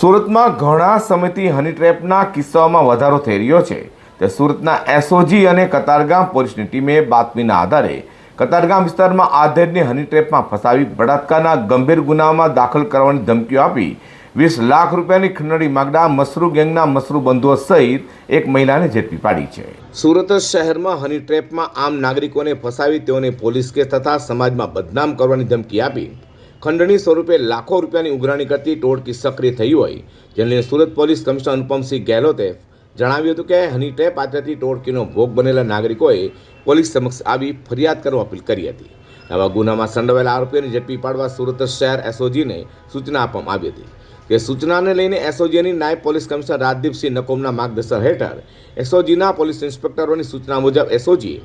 સુરતમાં ઘણા સમયથી હની ટ્રેપના કિસ્સાઓમાં વધારો થઈ રહ્યો છે. તે સુરતના એસઓજી અને કતારગામ પોલીસની ટીમે બાતમીના આધારે કતારગામ વિસ્તારમાં આધેડને હની ટ્રેપમાં ફસાવી બળાત્કારના ગંભીર ગુનામાં દાખલ કરવાની ધમકીઓ આપી વીસ લાખ રૂપિયાની ખંડણી માગડા મસરૂ ગેંગના મસરૂ બંધુઓ સહિત એક મહિલાને ઝડપી પાડી છે. સુરત શહેરમાં હની ટ્રેપમાં આમ નાગરિકોને ફસાવી તેઓને પોલીસ કેસ તથા સમાજમાં બદનામ કરવાની ધમકી આપી ખંડણી સ્વરૂપે લાખો રૂપિયાની ઉઘરાણી કરતી ટોળકી સક્રિય થઈ હોય, જેને સુરત પોલીસ કમિશનર અનુપમસિંહ ગેહલોતે જણાવ્યું હતું કે હની ટ્રેપ પાત્રથી ટોળકીનો ભોગ બનેલા નાગરિકોએ પોલીસ સમક્ષ આવી ફરિયાદ કરવા અપીલ કરી હતી. આવા ગુનામાં સંડોવાયેલા આરોપીઓને ઝડપી પાડવા સુરત શહેર એસઓજીને સૂચના આપવામાં આવી હતી. તે સૂચનાને લઈને એસઓજીની નાયબ પોલીસ કમિશનર રાજદીપસિંહ નકોમના માર્ગદર્શન હેઠળ એસઓજીના પોલીસ ઇન્સ્પેક્ટરોની સૂચના મુજબ એસઓજી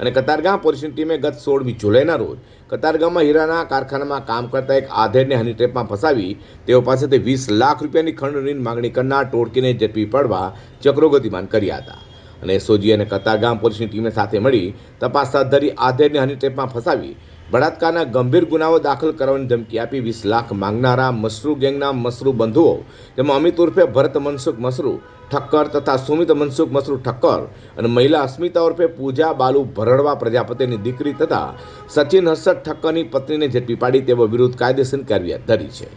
અને કતારગામ પોલીસની ટીમે ગત સોળમી જુલાઈના રોજ કતારગામમાં હીરાના કારખાનામાં કામ કરતા એક આધેડને હની ટ્રેપમાં ફસાવી, તેઓ પાસેથી વીસ લાખ રૂપિયાની ખંડણીની માંગણી કરનાર ટોળકીને ઝડપી પડવા ચક્રો ગતિમાન કર્યા હતા. અને એસઓજી અને કતારગામ પોલીસની ટીમે સાથે મળી તપાસ હાથ ધરી આધેડને હની ટ્રેપમાં ફસાવી બળાત્કારના ગંભીર ગુનાઓ દાખલ કરવાની ધમકી આપી વીસ લાખ માંગનારા મસરૂ ગેંગના મસરૂ બંધુઓ, તેમાં અમિત ઉર્ફે ભરત મનસુખ મસરૂ ઠક્કર તથા સુમિત મનસુખ મસરૂ ઠક્કર અને મહિલા અસ્મિતા ઉર્ફે પૂજા બાલુ ભરડવા પ્રજાપતિની દીકરી તથા સચિન હર્ષદ ઠક્કરની પત્નીને ઝડપી પાડી તેઓ વિરુદ્ધ કાયદેસર કાર્યવાહી ધરી છે.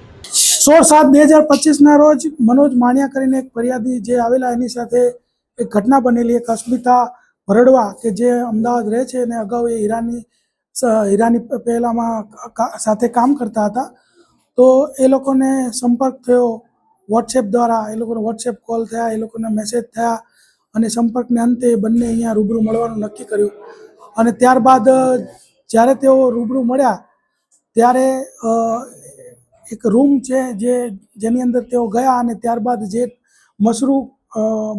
સોળ સાત બે હજાર પચીસના રોજ મનોજ માણિયા કરીને એક ફરિયાદી જે આવેલા એની સાથે એક ઘટના બનેલી, એક અસ્મિતા ભરડવા કે જે અમદાવાદ રહે છે અને અગાઉ એ હીરાની હીરાની પહેલામાં સાથે કામ કરતા હતા. તો એ લોકોને સંપર્ક થયો વોટ્સએપ દ્વારા, એ લોકોને વોટ્સએપ કોલ થયા, એ લોકોને મેસેજ થયા અને સંપર્કને અંતે બંને અહીંયા રૂબરૂ મળવાનું નક્કી કર્યું. અને ત્યારબાદ જ્યારે તેઓ રૂબરૂ મળ્યા, ત્યારે એક રૂમ છે જે, જેની અંદર તેઓ ગયા અને ત્યારબાદ જે મશરૂ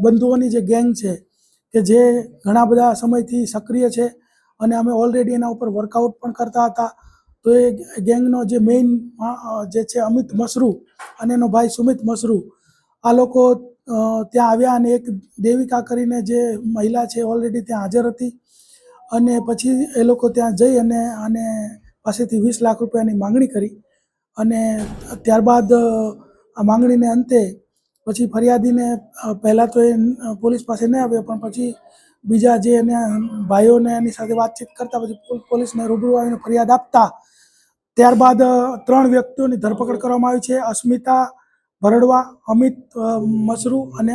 બંધુઓની જે ગેંગ છે, કે જે ઘણા બધા સમયથી સક્રિય છે અને અમે ઓલરેડી એના ઉપર વર્કઆઉટ પણ કરતા હતા. તો એ ગેંગનો જે મેઇન જે છે અમિત મસરૂ અને એનો ભાઈ સુમિત મસરૂ, આ લોકો ત્યાં આવ્યા અને એક દેવિકા કરીને જે મહિલા છે ઓલરેડી ત્યાં હાજર હતી. અને પછી એ લોકો ત્યાં જઈ અને આને પાસેથી વીસ લાખ રૂપિયાની માંગણી કરી. અને ત્યારબાદ આ માંગણીને અંતે પછી ફરિયાદીને પહેલાં તો એ પોલીસ પાસે ન આવ્યો, પણ પછી બીજા જે એને ભાઈઓને એની સાથે વાતચીત કરતા, પછી પોલ- પોલીસને રૂબરૂ આવીને ફરિયાદ આપતા. ત્યારબાદ ત્રણ વ્યક્તિઓની ધરપકડ કરવામાં આવી છે. અસ્મિતા ભરડવા, અમિત મસરૂ અને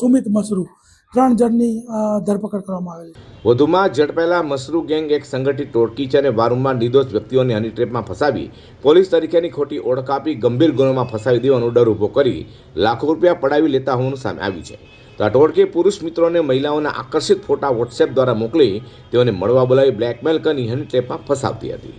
સુમિત મસરૂ. ત્રણ જણની ધરપકડ કરવામાં આવેલી વધુમાં ઝડપાયેલા મસરૂ ગેંગ એક સંગઠિત ટોળકી છે અને વારંવાર નિર્દોષ વ્યક્તિઓને હનીટ્રેપમાં ફસાવી પોલીસ તરીકેની ખોટી ઓળખ આપી ગંભીર ગુનામાં ફસાવી દેવાનો ડર ઊભો કરી લાખો રૂપિયા પડાવી લેતા હોવાનું સામે આવ્યું છે. તો આ ટોળકી પુરુષ મિત્રોને મહિલાઓના આકર્ષિત ફોટા વોટ્સએપ દ્વારા મોકલી તેઓને મળવા બોલાવી બ્લેકમેલ કરી હની ટ્રેપમાં ફસાવતી હતી.